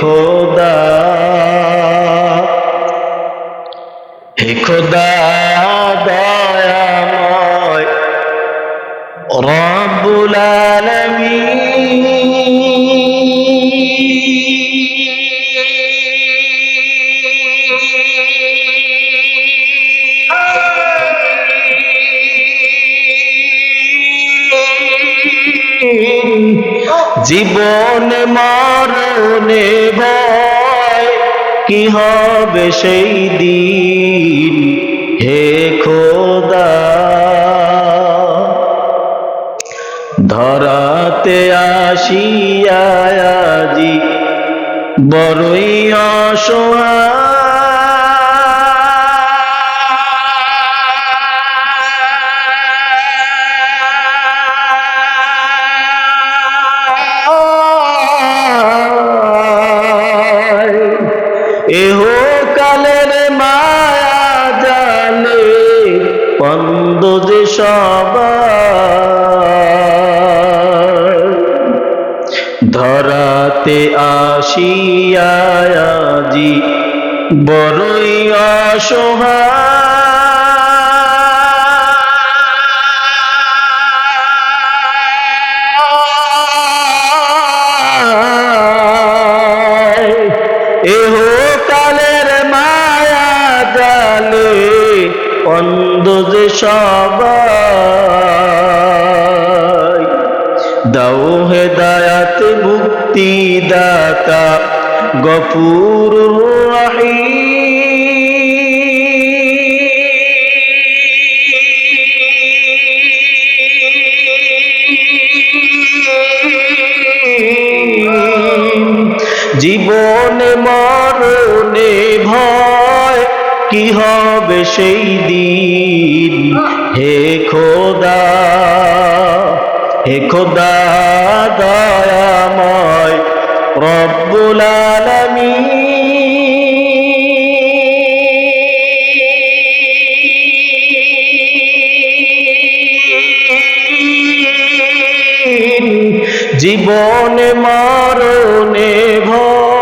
খোদা। হে খোদা দয়াময়। রব্বুল আলামিন। জীবন ভয় কি হবে সেই দিন? হে খোদা। ধরাতে আসিয়া আজি বড়ই অসহায়। এহ কালের মায়া জানে পন্দ যে সবার। ধরাতে আসিয়াজি বড়ই অসহায়। সবাই। দাও হেদায়াত মুক্তি দাতা গফুর জীবনে মরণে ভয় কি হবে সেই দিন? হে খোদা হে খোদা দয়াময় রব্বুল আলামিন। জীবনে মরণে ভয়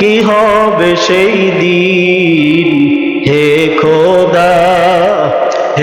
কি হবে সেই দিন? হে খোদা